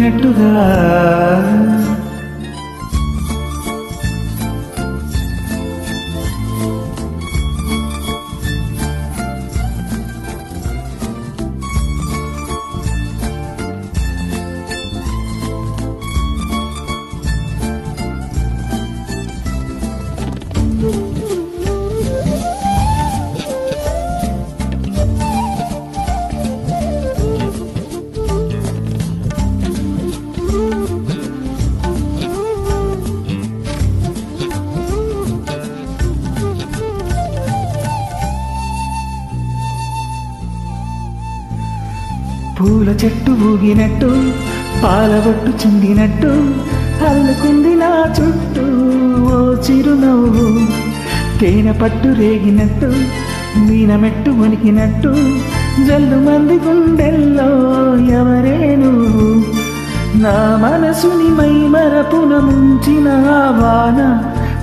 పుట్టినట్టుగా పూల చెట్టు ఊగినట్టు పాలబొట్టు చిందినట్టు అల్లుకుంది నా చుట్టూ ఓ చిరునవ్వు. తేనె పట్టు రేగినట్టు మీనమెట్టు వణికినట్టు జల్లు మంది గుండెల్లో ఎవరే నువ్వు? నా మనసుని మై మరపున ముంచిన ఆ వాన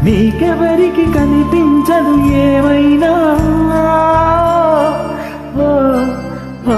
నీకెవరికి కనిపించదు ఏమైనా? ఓ ఓ.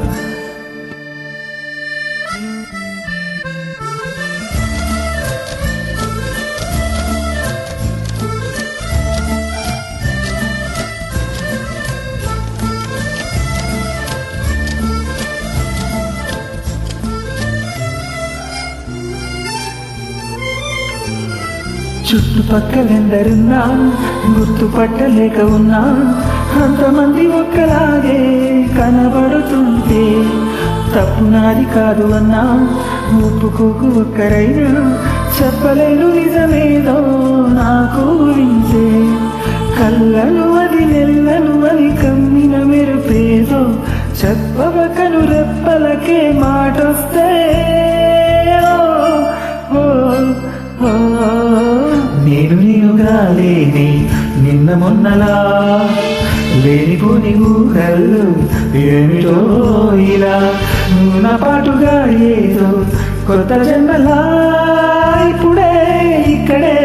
చుట్టుపక్కలెందరున్నా? గుర్తుపట్టలేక ఉన్నా. అంతమంది ఒక్కలాగే కనబడుతుంటే తప్పు నాది కాదు అన్నా. ఒప్పుకోకు ఒక్కరైనా చెప్పలేను నిజమేదో నాకు ఊహించే కళ్ళను అది నెల్లను అని కమ్మిన మెరుపేదో చెప్పవకను రెప్పలకే మాటొస్తే నిన్న మొన్నలా లేనిపోని ఊహల్లో ఏమిటో ఇలా ఉన్న పాటుగా ఏదో కొత్త జన్మలా ఇప్పుడే ఇక్కడే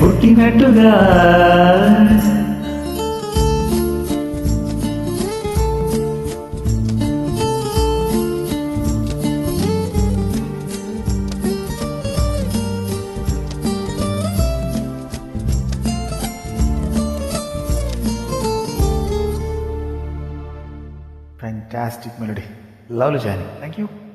పుట్టినట్టుగా Fantastic melody. Lovely, Jani. Thank you.